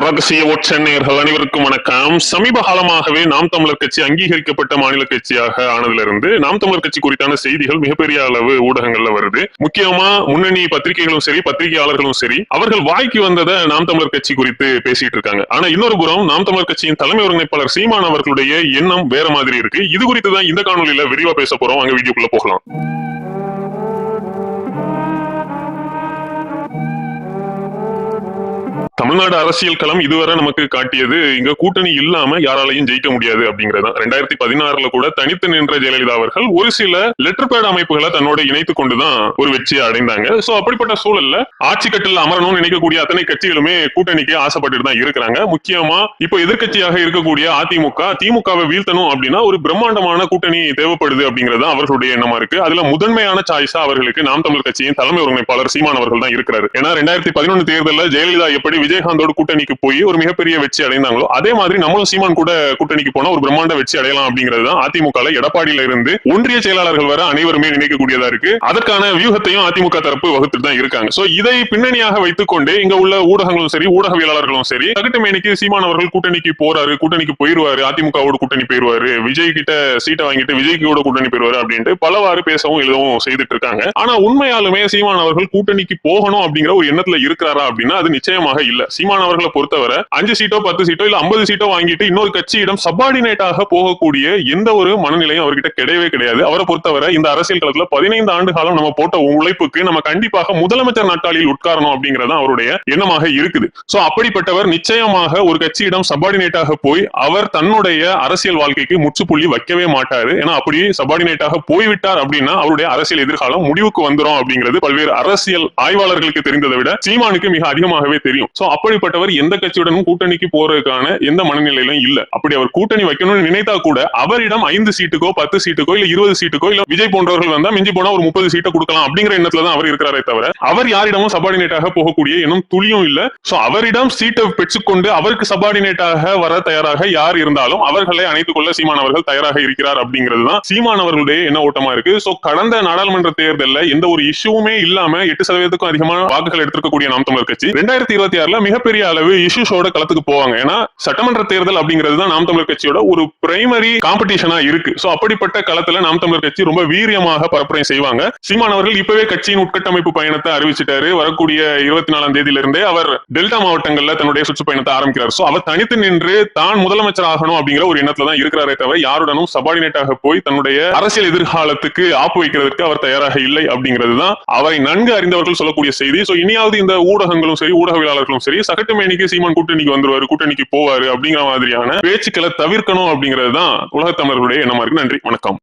ரகசிய ஒற்றநேர்கள் அனைவருக்கும் வணக்கம். சமீப காலமாகவே நாம் தமிழர் கட்சி அங்கீகரிக்கப்பட்ட மாநில கட்சியாக ஆனதிலிருந்து நாம் தமிழர் கட்சி குறித்தான செய்திகள் மிகப்பெரிய அளவு ஊடகங்கள்ல வருது. முக்கியமா முன்னணி பத்திரிகைகளும் சரி பத்திரிகையாளர்களும் சரி அவர்கள் வாய்க்கு வந்ததை நாம் தமிழர் கட்சி குறித்து பேசிட்டு இருக்காங்க. ஆனா இன்னொரு புறம் நாம் தமிழர் கட்சியின் தலைமை ஒருங்கிணைப்பாளர் சீமான் அவர்களுடைய எண்ணம் வேற மாதிரி இருக்கு. இது குறித்து தான் இந்த காணொலியில விரிவா பேச போறோம். அங்க வீடியோக்குள்ள போகலாம். தமிழ்நாடு அரசியல் களம் இதுவரை நமக்கு காட்டியது இங்க கூட்டணி இல்லாம யாராலையும் ஜெயிக்க முடியாது அப்படிங்கறது ரெண்டாயிரத்தி பதினாறுல கூட தனித்து நின்ற ஜெயலலிதா அவர்கள் ஒரு சில லெட்டர் பேட் அமைப்புகளை தன்னோட இணைத்துக் கொண்டுதான் ஒரு வெற்றியை அடைந்தாங்க. சோ அப்படிப்பட்ட சூழல்ல ஆட்சி கட்டில் அமரணும்னு நினைக்கக்கூடிய அத்தனை கட்சிகளுமே கூட்டணிக்கு ஆசைப்பட்டுட்டு தான் இருக்கிறாங்க. முக்கியமா இப்போ எதிர்க்கட்சியாக இருக்கக்கூடிய அதிமுக திமுகவை வீழ்த்தணும் அப்படின்னா ஒரு பிரம்மாண்டமான கூட்டணி தேவைப்படுது அப்படிங்கறது தான் அவர்களுடைய எண்ணமா இருக்கு. அதுல முதன்மையான சாய்ஸா அவர்களுக்கு நாம் தமிழ் கட்சியின் தலைமை ஒருங்கிணைப்பாளர் சீமான் அவர்கள் தான் இருக்கிறாரு. ஏன்னா ரெண்டாயிரத்தி பதினொன்று தேர்தலில் ஜெயலலிதா எப்படி விஜய் விஜயகாந்தோட கூட்டணிக்கு போய் ஒரு மிகப்பெரிய வெற்றி அடைந்தாங்களோ அதே மாதிரி நம்மளும் சீமான் கூட கூட்டணிக்கு போனா ஒரு பிரம்மாண்ட வெற்றி அடையலாம் அப்படிங்கிறது தான் அதிமுக எடப்பாடியில இருந்து ஒன்றிய செயலாளர்கள் வர அனைவருமே நினைக்கக்கூடியதா இருக்கு. அதற்கான வியூகத்தையும் அதிமுக தரப்பு வகுத்துட்டு தான் இருக்காங்க. சோ இதை பின்னணியாக வைத்துக் கொண்டு இங்க உள்ள ஊடகங்களும் சரி ஊடகவியலாளர்களும் சரி தகட்டுமேனிக்கு சீமான் அவர்கள் கூட்டணிக்கு போறாரு கூட்டணிக்கு போயிருவாரு அதிமுகவோட கூட்டணி போயிருவாரு விஜய் கிட்ட சீட்டை வாங்கிட்டு விஜய்க்கு கூட கூட்டணி போயிருவாரு அப்படின்ட்டு பலவாறு பேசவும் எழுதவும் செய்துட்டு இருக்காங்க. ஆனா உண்மையாலுமே சீமான் அவர்கள் கூட்டணிக்கு போகணும் அப்படிங்கிற ஒரு எண்ணத்துல இருக்கிறாரா அப்படின்னா அது நிச்சயமாக இல்ல. சீமான் அவர்களை பொறுத்தவரை அஞ்சு சீட்டோ பத்து சீட்டோ இல்ல ஐம்பது சீட்டோ வாங்கிட்டு இன்னொரு கட்சியிடம் சபார்டினேட்டாக போகக்கூடிய எந்த ஒரு மனநிலையும் அவர்கிட்ட கிடையவே கிடையாது. அவரை பொறுத்தவரை இந்த அரசியல் களத்துல பதினைந்து ஆண்டு காலம் நம்ம போட்ட உழைப்புக்கு நம்ம கண்டிப்பாக முதலமைச்சர் நாட்டாளியில் உட்காரணும் அப்படிங்கறது அவருடைய எண்ணமாக இருக்குது. சோ அப்படிப்பட்டவர் நிச்சயமாக ஒரு கட்சியிடம் சபார்டினேட்டாக போய் அவர் தன்னுடைய அரசியல் வாழ்க்கைக்கு முற்றுப்புள்ளி வைக்கவே மாட்டாரு. ஏன்னா அப்படி சபார்டினேட்டாக போய்விட்டார் அப்படின்னா அவருடைய அரசியல் எதிர்காலம் முடிவுக்கு வந்துடும் அப்படிங்கிறது பல்வேறு அரசியல் ஆய்வாளர்களுக்கு தெரிந்ததை விட சீமானுக்கு மிக அதிகமாகவே தெரியும். சோ அப்படிப்பட்டவர் எந்த கட்சியுடனும் கூட்டணிக்கு போறதுக்கான எந்த மனநிலையிலும் இல்ல. அப்படி அவர் கூட்டணி வைக்கணும்னு நினைத்தா கூட அவரிடம் ஐந்து சீட்டுக்கோ பத்து சீட்டுக்கோ இல்ல இருபது சீட்டுக்கோ இல்ல விஜய் போன்றவர்கள் வந்தா மிஞ்சி போனா ஒரு முப்பது சீட்டை கொடுக்கலாம் அப்படிங்கிற எண்ணத்துல தான் அவர் இருக்கிறாரே தவிர அவர் யாரிடமும் சபார்டினேட்டாக போகக்கூடிய எண்ணம் துளியும் இல்ல. சோ அவரிடம் சீட்டை பெற்றுக்கொண்டு அவருக்கு சபார்டினேட்டாக வர தயாராக யார் இருந்தாலும் அவர்களை அணைத்துக் கொள்ள சீமான் அவர்கள் தயாராக இருக்கிறார் அப்படிங்கிறது தான் சீமான் அவர்களுடைய என்ன ஓட்டமா இருக்கு. சோ கடந்த நாடாளுமன்ற தேர்தலில் எந்த ஒரு இஷ்யூமே இல்லாம எட்டு சதவீதத்துக்கும் அதிகமான வாக்குகள் எடுத்திருக்கக்கூடிய நாம் தமிழர் கட்சி. ரெண்டாயிரத்தி இருபத்தி ஆறுல மிகப்பெரிய அளவு இஷ்யூஸோட களத்துக்கு போவாங்க. ஏன்னா சட்டமன்ற தேர்தல் அப்படிங்கிறது தான் நாம் தமிழர் கட்சியோட ஒரு பிரைமரி காம்படிஷனா இருக்கு. சோ அப்படிப்பட்ட களத்துல நாம் தமிழர் கட்சி ரொம்ப வீரியமாக பரப்புரை செய்வாங்க. சீமான் அவர்கள் இப்பவே கட்சியின் உட்கட்டமைப்பு பயணத்தை அறிவிச்சிட்டாரு. வரக்கூடிய இருபத்தி நாலாம் தேதியில இருந்தே அவர் டெல்டா மாவட்டங்கள்ல தன்னுடைய சுற்றுப்பயணத்தை ஆரம்பிக்கிறார். சோ அவர் தனித்து நின்று தான் முதலமைச்சர் ஆகணும் அப்படிங்கிற ஒரு எண்ணத்துல தான் இருக்கிறாரே தவிர யாருடனும் சபார்டினேட்டாக போய் தன்னுடைய அரசியல் எதிர்காலத்துக்கு ஆப்பு வைக்கிறதுக்கு அவர் தயாராக இல்லை அப்படிங்கிறது தான் அவரை நன்கு அறிந்தவர்கள் சொல்லக்கூடிய செய்தி. சோ இனியாவது இந்த ஊடகங்களும் சரி ஊடகவியலாளர்களும் சரி சகட்டு மேனிக்கு சீமான் கூட்டணிக்கு வந்துருவாரு கூட்டணிக்கு போவாரு அப்படிங்கிற மாதிரியான பேச்சுக்களை தவிர்க்கணும் அப்படிங்கிறது தான் உலகத்தமிழர்களுடைய எண்ணமா இருக்கு. நன்றி வணக்கம்.